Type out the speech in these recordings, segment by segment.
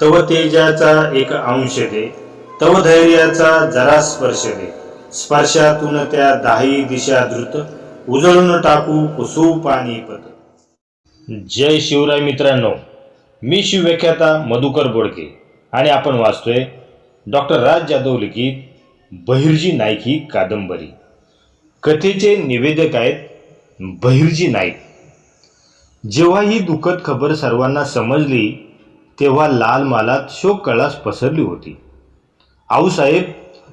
तव तेजाचा एक अंश दे तव धैर्याचा जरा स्पर्श दे. स्पर्शातून त्या दाही दिशा द्रुत उजळून टाकू कुसू पाणीपत जय शिवराय मित्रांनो मी शिवव्याख्याता मधुकर बोडके आणि आपण वाचतोय डॉक्टर राज जाधव लिखित बहिर्जी नाईक ही कादंबरी. कथेचे निवेदक आहेत बहिर्जी नाईक. जेव्हा ही दुःखद खबर सर्वांना समजली तेव्हा लाल मालात शोक कळास पसरली होती. आऊसाहेब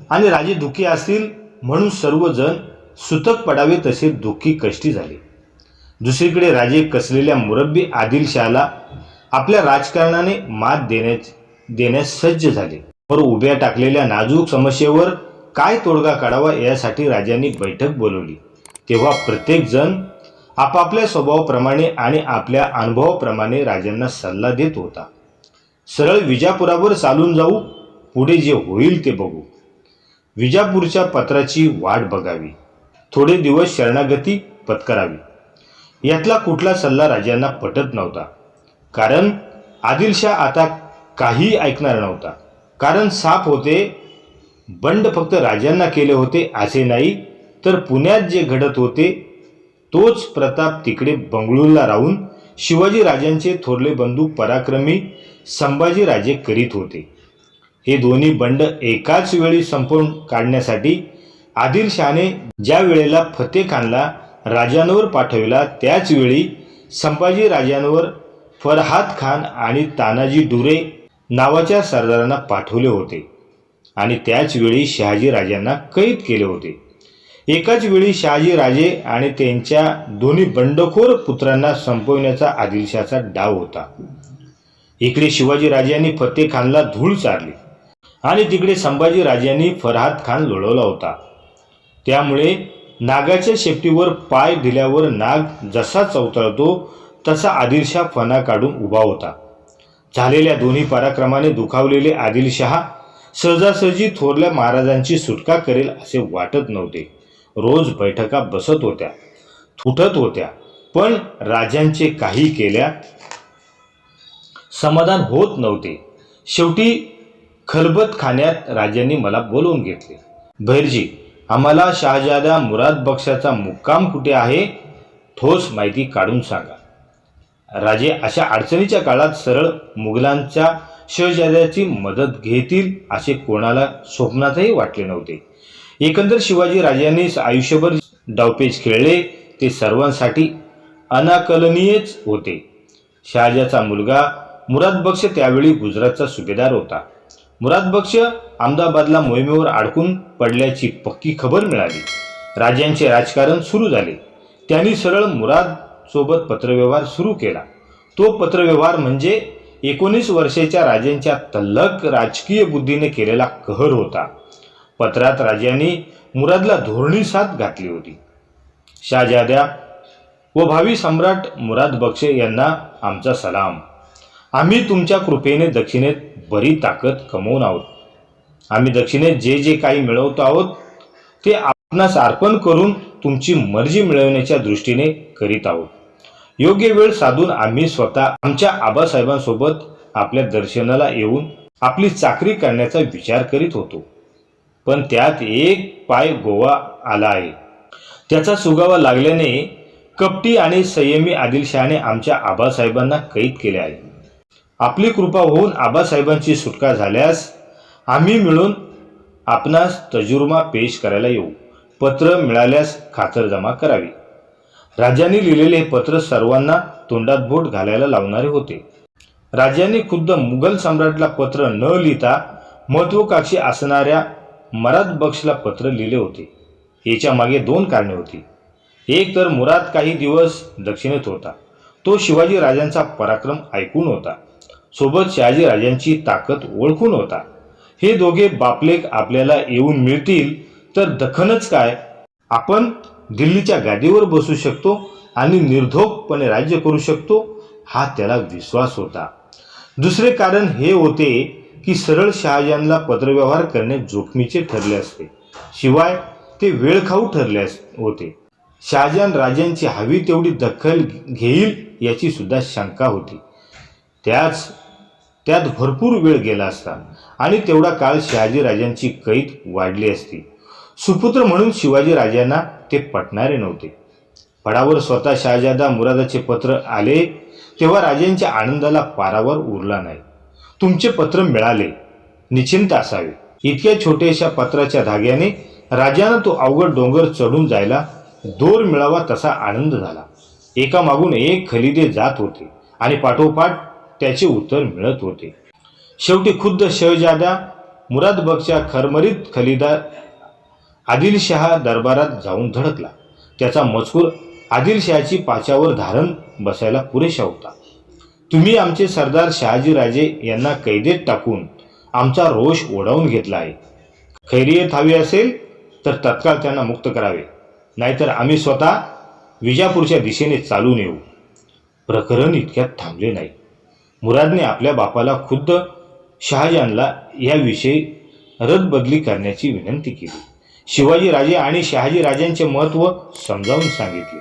आणि राजे दुखी असतील म्हणून सर्वजण सुतक पडावे तसे दुःखी कष्टी झाले. दुसरीकडे राजे कसलेल्या मुरब्बी आदिलशहाला आपल्या राजकारणाने मात देण्यास देण्यास सज्ज झाले. वर उभ्या टाकलेल्या नाजूक समस्येवर काय तोडगा काढावा यासाठी राजांनी बैठक बोलवली. तेव्हा प्रत्येकजण आपापल्या स्वभावाप्रमाणे आणि आपल्या अनुभवाप्रमाणे राजांना सल्ला देत होता. सरळ विजापुरावर चालून जाऊ पुढे जे होईल ते बघू. विजापूरच्या पत्राची वाट बघावी. थोडे दिवस शरणागती पत्करावी. यातला कुठला सल्ला राजांना पटत नव्हता. कारण आदिलशाह आता काही ऐकणार नव्हता. कारण साप होते बंड फक्त राजांना केले होते असे नाही तर पुण्यात जे घडत होते तोच प्रताप तिकडे बंगळूरला राहून शिवाजी राजांचे थोरले बंधू पराक्रमी संभाजीराजे करीत होते. हे दोन्ही बंड एकाच वेळी संपवून काढण्यासाठी आदिलशहाने ज्या वेळेला फतेह खानला राजांवर पाठविला त्याच वेळी संभाजी राजांवर फरहाद खान आणि तानाजी डुरे नावाच्या सरदारांना पाठवले होते आणि त्याचवेळी शहाजीराजांना शहाजी राजांना कैद केले होते. एकाच वेळी शहाजी राजे आणि त्यांच्या दोन्ही बंडखोर पुत्रांना संपवण्याचा आदिलशाचा डाव होता. इकडे शिवाजी राजांनी फतेह खानला धूळ चारली. आणि तिकडे संभाजी राजांनी फरहाद खान लोळवला होता. त्यामुळे नागाच्या शेपटीवर पाय दिल्यावर नाग जसा चवतळतो तसा आदिलशाह फणा काढून उभा होता. झालेल्या दोन्ही पराक्रमाने दुखावलेले आदिलशहा सहजासहजी थोरल्या महाराजांची सुटका करेल असे वाटत नव्हते. रोज बैठका बसत होत्या थुटत होत्या पण राजांचे काही केल्या समाधान होत नव्हते. शेवटी खलबत खाण्यात राजांनी मला बोलवून घेतले. भैरजी आम्हाला शहाजादा मुराद बक्षाचा मुक्काम कुठे आहे ठोस माहिती काढून सांगा. राजे अशा अडचणीच्या काळात सरळ मुघलांच्या शहजाद्याची मदत घेतील असे कोणाला स्वप्नातही वाटले नव्हते. एकंदर शिवाजी राजांनी आयुष्यभर डावपेच खेळले ते सर्वांसाठी अनाकलनीयच होते. शहाजाचा मुलगा मुराद बक्ष त्यावेळी गुजरातचा सुभेदार होता. मुराद बक्ष अहमदाबादला मोहिमेवर अडकून पडल्याची पक्की खबर मिळाली. राजांचे राजकारण सुरू झाले. त्यांनी सरळ मुराद सोबत पत्रव्यवहार सुरू केला. तो पत्रव्यवहार म्हणजे एकोणीस वर्षाच्या राजांच्या तल्लक राजकीय बुद्धीने केलेला कहर होता. पत्रात राजांनी मुरादला धोरणी साथ घातली होती. शहाजाद्या व भावी सम्राट मुराद बक्ष यांना आमचा सलाम. आम्ही तुमच्या कृपेने दक्षिणेत बरी ताकद कमवून आहोत. आम्ही दक्षिणेत जे जे काही मिळवतो आहोत ते आपणास अर्पण करून तुमची मर्जी मिळवण्याच्या दृष्टीने करीत आहोत. योग्य वेळ साधून आम्ही स्वतः आमच्या आबासाहेबांसोबत आपल्या दर्शनाला येऊन आपली चाकरी करण्याचा विचार करीत होतो. पण त्यात एक पाय गोवा आला आहे. त्याचा सुगावा लागल्याने कपटी आणि संयमी आदिलशहाने आमच्या आबासाहेबांना कैद केले आहे. आपली कृपा होऊन आबासाहेबांची सुटका झाल्यास आम्ही मिळून आपणास तजुर्मा पेश करायला येऊ. पत्र मिळाल्यास खातरजमा करावी. राजांनी लिहिलेले हे पत्र सर्वांना तोंडात बोट घालायला लावणारे होते. राजांनी खुद्द मुघल सम्राटला पत्र न लिहिता महत्त्वकाक्षी असणाऱ्या मराद बक्षला पत्र लिहिले होते. याच्या मागे दोन कारणे होती. एक तर मुराद काही दिवस दक्षिणेत होता. तो शिवाजी राजांचा पराक्रम ऐकून होता. सोबत शहाजी राजांची ताकद ओळखून होता. हे दोघे बापलेक आपल्याला येऊन मिळतील तर दखनच काय? आपण दिल्लीच्या गादीवर बसू शकतो आणि निर्धोकपणे राज्य करू शकतो हा त्याला विश्वास होता. दुसरे कारण हे होते की सरळ शहाजहानला पत्रव्यवहार करणे जोखमीचे ठरले असते. शिवाय ते वेळखाऊ ठरले होते. शहाजहान राजांची हवी तेवढी दखल घेईल याची सुद्धा शंका होती. त्याच त्यात भरपूर वेळ गेला असता आणि तेवढा काळ शहाजीराजांची कैद वाढली असती. सुपुत्र म्हणून शिवाजीराजांना ते पटणारे नव्हते. फडावर स्वतः शहाजादा मुरादाचे पत्र आले तेव्हा राजांच्या आनंदाला पारावर उरला नाही. तुमचे पत्र मिळाले निश्चिंत असावे. इतक्या छोट्याशा पत्राच्या धाग्याने राजानं तो अवघड डोंगर चढून जायला दोर मिळावा तसा आनंद झाला. एका मागून एक खलिदे जात होते आणि पाठोपाठ त्याचे उत्तर मिळत होते. शेवटी खुद्द शहजादा मुरादबगच्या खरमरीत खलिदा आदिलशहा दरबारात जाऊन धडकला. त्याचा मजकूर आदिलशहाची पाच्यावर धारण बसायला पुरेशा होता. तुम्ही आमचे सरदार शहाजीराजे यांना कैदेत टाकून आमचा रोष ओढावून घेतला आहे. खैरियत हवी असेल तर तत्काळ त्यांना मुक्त करावे. नाहीतर आम्ही स्वतः विजापूरच्या दिशेने चालून येऊ. प्रकरण इतक्यात थांबले नाही. मुरादने आपल्या बापाला खुद्द शहाजहानला याविषयी रदबदली करण्याची विनंती केली. शिवाजीराजे आणि शहाजीराजांचे महत्त्व समजावून सांगितले.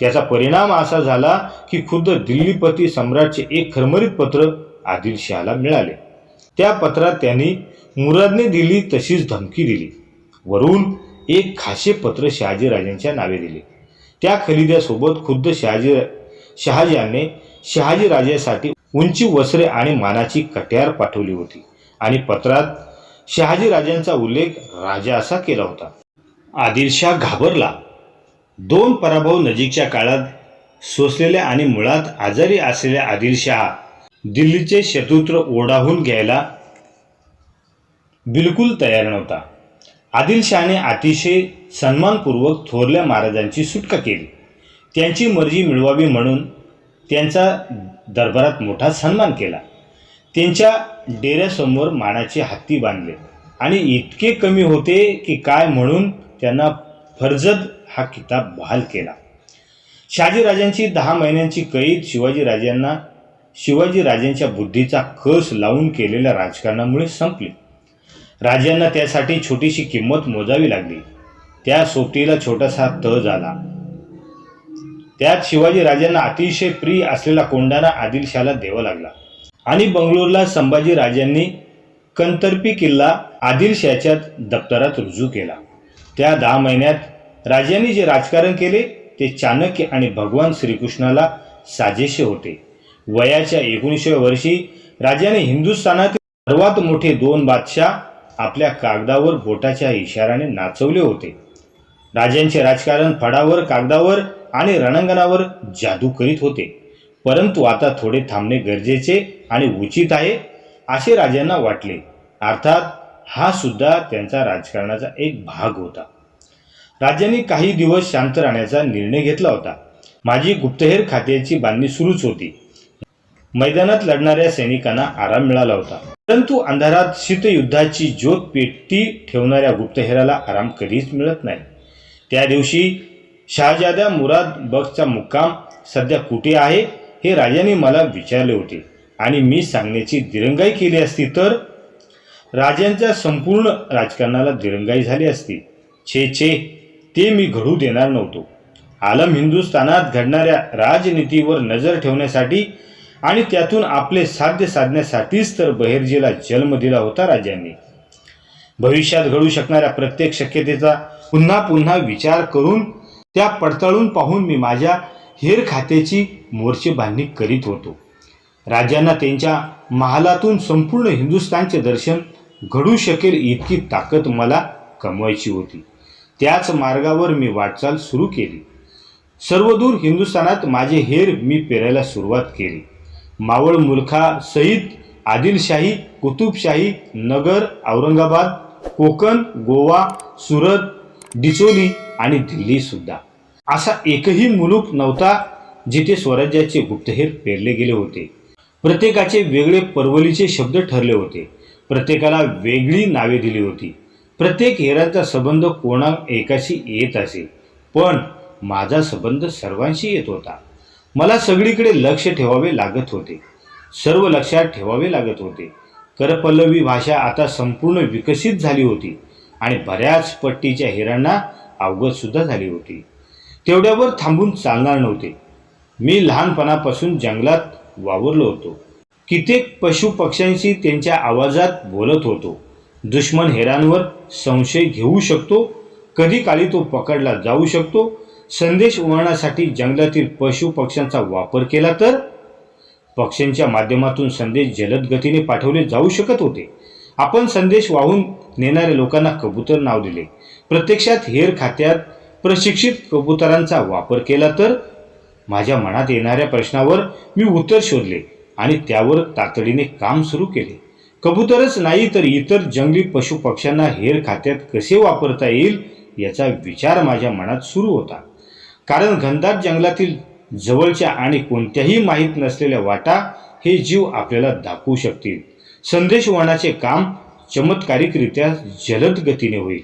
त्याचा परिणाम असा झाला की खुद्द दिल्लीपती सम्राटचे एक खरमरीत पत्र आदिलशहाला मिळाले. त्या पत्रात त्यांनी मुरादने दिली तशीच धमकी दिली. वरून एक खासे पत्र शहाजीराजांच्या नावे दिले. त्या खलिद्यासोबत खुद्द शहाजी शहाजहानने शहाजीराजेसाठी उंची वस्त्रे आणि मानाची कट्यार पाठवली होती. आणि पत्रात शहाजीराजांचा उल्लेख राजा असा केला होता. आदिलशाह घाबरला. दोन पराभव नजीकच्या काळात सोसलेल्या आणि मुळात आजारी असलेल्या आदिलशहा दिल्लीचे शत्रुत्र ओढाहून घ्यायला बिलकुल तयार नव्हता. आदिलशहाने अतिशय सन्मानपूर्वक थोरल्या महाराजांची सुटका केली. त्यांची मर्जी मिळवावी म्हणून त्यांचा दरबारात मोठा सन्मान केला. त्यांच्या डेऱ्यासमोर मानाचे हत्ती बांधले. आणि इतके कमी होते की काय म्हणून त्यांना फर्जद हा किताब बहाल केला. शहाजीराजांची दहा महिन्यांची कैद शिवाजीराजांना शिवाजीराजांच्या बुद्धीचा कस लावून केलेल्या राजकारणामुळे संपली. राजांना त्यासाठी छोटीशी किंमत मोजावी लागली. त्या सोबतीला छोटासा तह झाला. त्यात शिवाजी राजांना अतिशय प्रिय असलेला कोंडाणा आदिलशाला द्यावा लागला. आणि बंगलोरला संभाजी राजांनी कंतर्पी किल्ला आदिलशाच्या दप्तरात रुजू केला. त्या दहा महिन्यात राजांनी जे राजकारण केले ते चाणक्य आणि भगवान श्रीकृष्णाला साजेसे होते. वयाच्या एकोणीसव्या वर्षी राजाने हिंदुस्थानातील सर्वात मोठे दोन बादशाह आपल्या कागदावर बोटाच्या इशाऱ्याने नाचवले होते. राजांचे राजकारण फडावर कागदावर आणि रणांगणावर जादू करीत होते. परंतु आता थोडे थांबणे गरजेचे आणि उचित आहे असे राजांना वाटले. अर्थात हा सुद्धा त्यांचा राजकारणाचा एक भाग होता. राजांनी काही दिवस शांत राहण्याचा निर्णय घेतला होता. माझी गुप्तहेर खात्याची बांधणी सुरूच होती. मैदानात लढणाऱ्या सैनिकांना आराम मिळाला होता. परंतु अंधारात शीतयुद्धाची ज्योत पेटती ठेवणाऱ्या गुप्तहेराला आराम कधीच मिळत नाही. त्या दिवशी शहाजादा मुराद बक्सचा मुक्काम सध्या कुठे आहे हे राजाने मला विचारले होते. आणि मी सांगण्याची दिरंगाई केली असती तर? राजांच्या संपूर्ण राजकारणाला दिरंगाई झाली असती. छे छे ते मी घडू देणार नव्हतो. आलम हिंदुस्थानात घडणाऱ्या राजनीतीवर नजर ठेवण्यासाठी आणि त्यातून आपले साध्य साधण्यासाठीच तर बहिर्जीला जन्म दिला होता राजांनी. भविष्यात घडू शकणाऱ्या प्रत्येक शक्यतेचा पुन्हा पुन्हा विचार करून त्या पडताळून पाहून मी माझ्या हेर खात्याची मोर्चे बांधणी करीत होतो. राजांना त्यांच्या महालातून संपूर्ण हिंदुस्थानचे दर्शन घडू शकेल इतकी ताकद मला कमवायची होती. त्याच मार्गावर मी वाटचाल सुरू केली. सर्वदूर हिंदुस्थानात माझे हेर मी पेरायला सुरुवात केली. मावळ मुलखा सहित आदिलशाही कुतुबशाही नगर औरंगाबाद कोकण गोवा सुरत डिचोली आणि दिल्लीसुद्धा असा एकही मुलूक नव्हता जिथे स्वराज्याचे गुप्तहेर पेरले गेले होते. प्रत्येकाचे वेगळे परवलीचे शब्द ठरले होते. प्रत्येकाला वेगळी नावे दिली होती. प्रत्येक हेरांचा संबंध कोणा एकाशी येत असे. पण माझा संबंध सर्वांशी येत होता. मला सगळीकडे लक्ष ठेवावे लागत होते. सर्व लक्षात ठेवावे लागत होते. करपल्लवी भाषा आता संपूर्ण विकसित झाली होती आणि बऱ्याच पट्टीच्या हेरांना अवगत सुद्धा झाली होती. तेवढ्यावर थांबून चालणार नव्हते. मी लहानपणापासून जंगलात वावरलो होतो. कित्येक पशु पक्ष्यांशी त्यांच्या आवाजात बोलत होतो. दुश्मन हेरांवर संशय घेऊ शकतो कधी काळी तो पकडला जाऊ शकतो. संदेश उमळण्यासाठी जंगलातील पशु पक्ष्यांचा वापर केला तर? पक्ष्यांच्या माध्यमातून संदेश जलद गतीने पाठवले जाऊ शकत होते. आपण संदेश वाहून नेणाऱ्या लोकांना कबूतर नाव दिले. प्रत्यक्षात हेर खात्यात प्रशिक्षित कबुतरांचा वापर केला तर माझ्या मनात येणाऱ्या प्रश्नावर मी उत्तर शोधले आणि त्यावर तातडीने काम सुरू केले. कबूतरच नाही तर इतर जंगली पशु पक्ष्यांना हेर खात्यात कसे वापरता येईल याचा विचार माझ्या मनात सुरू होता. कारण घनदाट जंगलातील जवळच्या आणि कोणत्याही माहीत नसलेल्या वाटा हे जीव आपल्याला दाखवू शकतील. संदेशवहनाचे काम चमत्कारिकरित्या जलद गतीने होईल.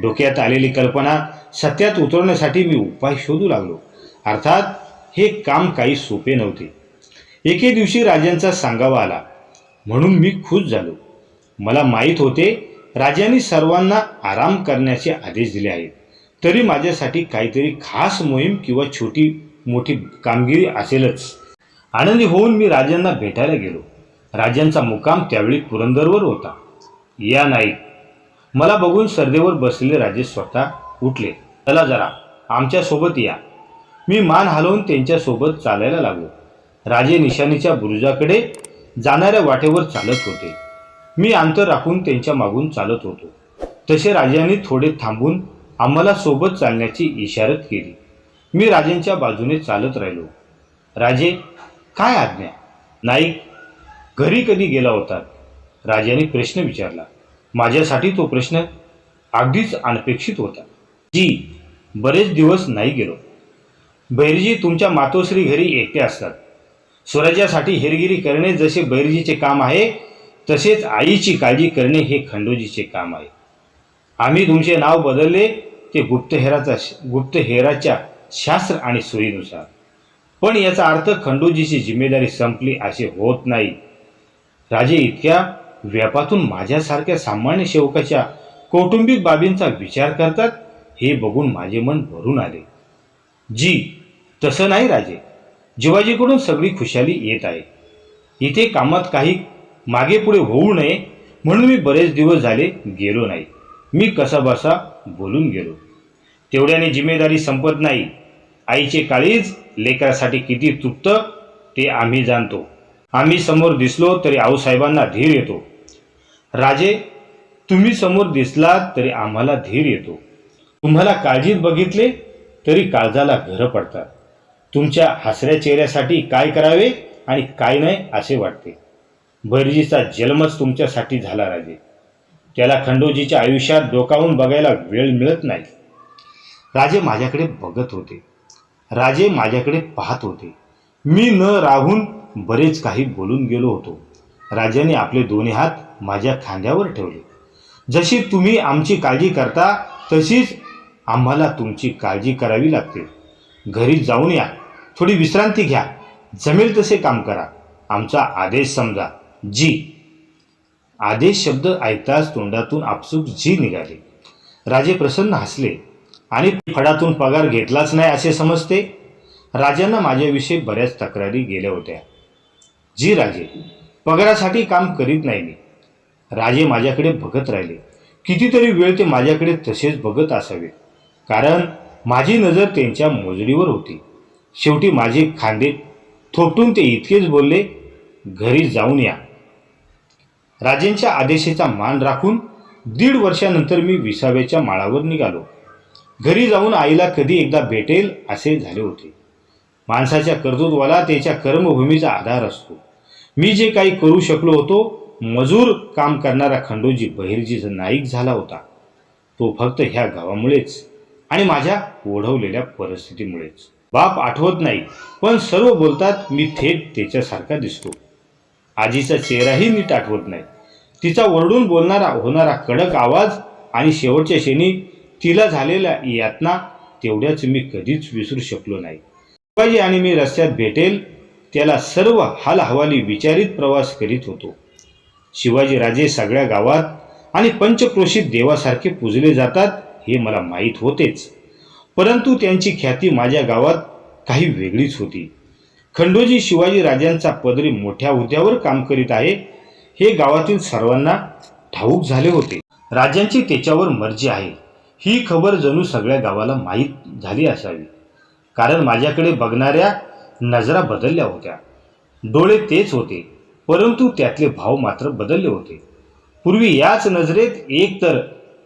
डोक्यात आलेली कल्पना सत्यात उतरवण्यासाठी मी उपाय शोधू लागलो. अर्थात हे काम काही सोपे नव्हते. एके दिवशी राजांचा सांगावा आला. म्हणून मी खुश झालो. मला माहीत होते राजांनी सर्वांना आराम करण्याचे आदेश दिले आहेत. तरी माझ्यासाठी काहीतरी खास मोहीम किंवा छोटी मोठी कामगिरी असेलच. आनंदी होऊन मी राजांना भेटायला गेलो. राजांचा मुक्काम त्यावेळी पुरंदरवर होता. या नाईक मला बघून सरदेवर बसलेले राजे स्वतः उठले. चला जरा आमच्यासोबत या. मी मान हलवून त्यांच्यासोबत चालायला लागलो. राजे निशाणीच्या बुरुजाकडे जाणाऱ्या वाटेवर चालत होते. मी अंतर राखून त्यांच्या मागून चालत होतो. तसे राजांनी थोडे थांबून आम्हाला सोबत चालण्याची इशारत केली. मी राजांच्या बाजूने चालत राहिलो. राजे काय आज्ञा? नाईक घरी कधी गेला होता राजाने प्रश्न विचारला. माझ्यासाठी तो प्रश्न अगदीच अनपेक्षित होता. जी बरेच दिवस नाही गेलो. बैरजी तुमच्या मातोश्री घरी एकटे असतात. स्वराज्यासाठी हेरगिरी करणे जसे बैरजीचे काम आहे तसेच आईची काळजी करणे हे खंडोजीचे काम आहे. आम्ही तुमचे नाव बदलले ते गुप्तहेराचा गुप्तहेराच्या शास्त्र आणि सोयीनुसार. पण याचा अर्थ खंडोजीची जिम्मेदारी संपली असे होत नाही. राजे इतक्या व्यापातून माझ्यासारख्या सामान्य सेवकाच्या कौटुंबिक बाबींचा विचार करतात हे बघून माझे मन भरून आले. जी तसं नाही राजे. जिवाजीकडून सगळी खुशाली येत आहे. इथे कामात काही मागे पुढे होऊ नये म्हणून मी बरेच दिवस झाले गेलो नाही. मी कसाबसा बोलून गेलो. तेवढ्याने जिम्मेदारी संपत नाही. आईचे काळीज लेकरासाठी किती तुटतं ते आम्ही जाणतो. आम्ही समोर दिसलो तरी आऊसाहेबांना धीर येतो. राजे तुम्ही समोर दिसलात तरी आम्हाला धीर येतो. तुम्हाला काळजीत बघितले तरी काळजाला घरं पडतात. तुमच्या हसऱ्या चेहऱ्यासाठी काय करावे आणि काय नाही असे वाटते. भैरजीचा जन्मच तुमच्यासाठी झाला राजे. त्याला खंडोजीच्या आयुष्यात डोकावून बघायला वेळ मिळत नाही. राजे माझ्याकडे बघत होते. राजे माझ्याकडे पाहत होते. मी न राहून बरेच काही बोलून गेलो होतो. राजाने आपले दोन्ही हात माझ्या खांद्यावर ठेवले. जशी तुम्ही आमची काळजी करता तशीच आम्हाला तुमची काळजी करावी लागते. घरी जाऊन या. थोडी विश्रांती घ्या. जमेल तसे काम करा. आमचा आदेश समजा. जी. आदेश शब्द ऐकताच तोंडातून आपसूक जी निघाले. राजे प्रसन्न हसले. आणि फडातून पगार घेतलाच नाही असे समजते? राजांना माझ्याविषयी बऱ्याच तक्रारी गेल्या होत्या. जी राजे पगारासाठी काम करीत नाही मी. राजे माझ्याकडे बघत राहिले. कितीतरी वेळ ते माझ्याकडे तसेच बघत असावे. कारण माझी नजर त्यांच्या मोजडीवर होती. शेवटी माझे खांदे थोपटून ते इतकेच बोलले घरी जाऊन या. राजेंच्या आदेशाचा मान राखून दीड वर्षानंतर मी विसाव्याच्या माळावर निघालो. घरी जाऊन आईला कधी एकदा भेटेल असे झाले होते. माणसाच्या कर्तृत्वाला त्याच्या कर्मभूमीचा आधार असतो. मी जे काही करू शकलो होतो मजूर काम करणारा खंडोजी बहिर्जीचा नाईक झाला होता तो फक्त ह्या गावामुळेच आणि माझ्या ओढवलेल्या परिस्थितीमुळेच. बाप आठवत नाही पण सर्व बोलतात मी थेट त्याच्यासारखा दिसतो. आजीचा चेहराही नीट आठवत नाही. तिचा ओरडून बोलणारा होणारा कडक आवाज आणि शेवटच्या क्षणी तिला झालेल्या यातना तेवढ्याच मी कधीच विसरू शकलो नाही. शिवाजी आणि मी रस्त्यात भेटेल त्याला सर्व हालहवाली विचारित प्रवास करीत होतो. शिवाजी राजे सगळ्या गावात आणि पंचक्रोशीत देवासारखे पूजले जातात हे मला माहीत होतेच. परंतु त्यांची ख्याती माझ्या गावात काही वेगळीच होती. खंडोजी शिवाजी राजांचा पदरी मोठ्या हुद्द्यावर काम करीत आहे हे गावातील सर्वांना ठाऊक झाले होते. राजांची त्याच्यावर मर्जी आहे ही खबर जणू सगळ्या गावाला माहीत झाली असावी. कारण माझ्याकडे बघणाऱ्या नजरा बदलल्या होत्या. डोळे तेच होते परंतु त्यातले भाव मात्र बदलले होते. पूर्वी याच नजरेत एकतर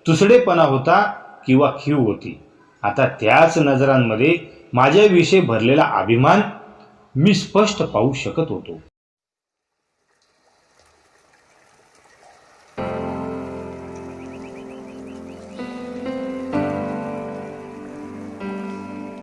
तुसडेपणा होता किंवा खीव होती. आता त्याच नजरांमध्ये माझ्याविषयी भरलेला अभिमान मी स्पष्ट पाहू शकत होतो.